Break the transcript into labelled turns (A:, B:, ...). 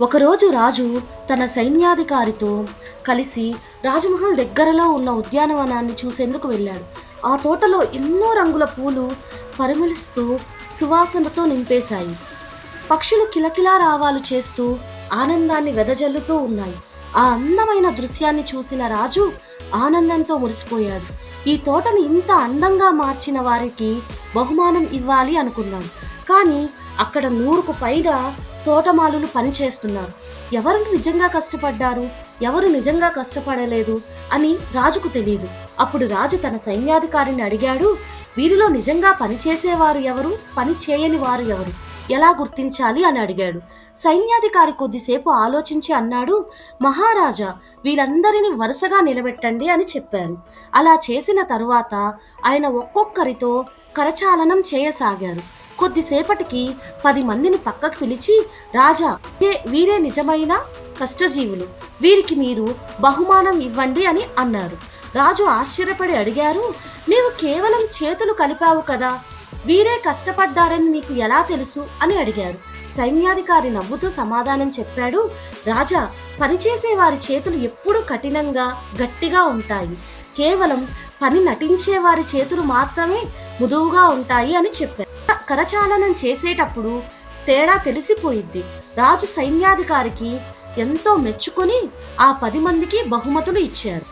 A: ఒకరోజు రాజు తన సైన్యాధికారితో కలిసి రాజమహల్ దగ్గరలో ఉన్న ఉద్యానవనాన్ని చూసేందుకు వెళ్ళాడు. ఆ తోటలో ఎన్నో రంగుల పూలు పరిమళిస్తూ సువాసనతో నింపేశాయి. పక్షులు కిలకిలా రావాలు చేస్తూ ఆనందాన్ని వెదజల్లుతూ ఉన్నాయి. ఆ అందమైన దృశ్యాన్ని చూసిన రాజు ఆనందంతో మురిసిపోయాడు. ఈ తోటని ఇంత అందంగా మార్చిన వారికి బహుమానం ఇవ్వాలి అనుకున్నాడు. కానీ అక్కడ నూరుకు పైగా తోటమాలులు పనిచేస్తున్నారు. ఎవరు నిజంగా కష్టపడ్డారు? ఎవరు నిజంగా కష్టపడలేదు? అని రాజుకు తెలియదు అప్పుడు రాజు తన సైన్యాధికారిని అడిగాడు వీరిలో నిజంగా పనిచేసేవారు ఎవరు? పని చేయని వారు ఎవరు? ఎలా గుర్తించాలి? అని అడిగాడు. సైన్యాధికారి కొద్దిసేపు ఆలోచించి అన్నాడు మహారాజా వీళ్ళందరినీ వరుసగా నిలబెట్టండి అని చెప్పారు. అలా చేసిన తరువాత ఆయన ఒక్కొక్కరితో కరచాలనం చేయసాగారు. కొద్దిసేపటికి పది మందిని పక్కకు పిలిచి రాజా వీరే నిజమైన కష్టజీవులు. వీరికి మీరు బహుమానం ఇవ్వండి అని అన్నారు. రాజు ఆశ్చర్యపడి అడిగారు నీవు కేవలం చేతులు కలిపావు కదా వీరే కష్టపడ్డారని నీకు ఎలా తెలుసు? అని అడిగారు. సైన్యాధికారి నవ్వుతూ సమాధానం చెప్పాడు రాజా పనిచేసే వారి చేతులు ఎప్పుడూ కఠినంగా గట్టిగా ఉంటాయి. కేవలం పని నటించే వారి చేతులు మాత్రమే మృదువుగా ఉంటాయి అని చెప్పారు. కరచాలనం చేసేటప్పుడు తేడా తెలిసిపోయిద్ది. రాజు సైన్యాధికారికి ఎంతో మెచ్చుకొని ఆ పది మందికి బహుమతులు ఇచ్చారు.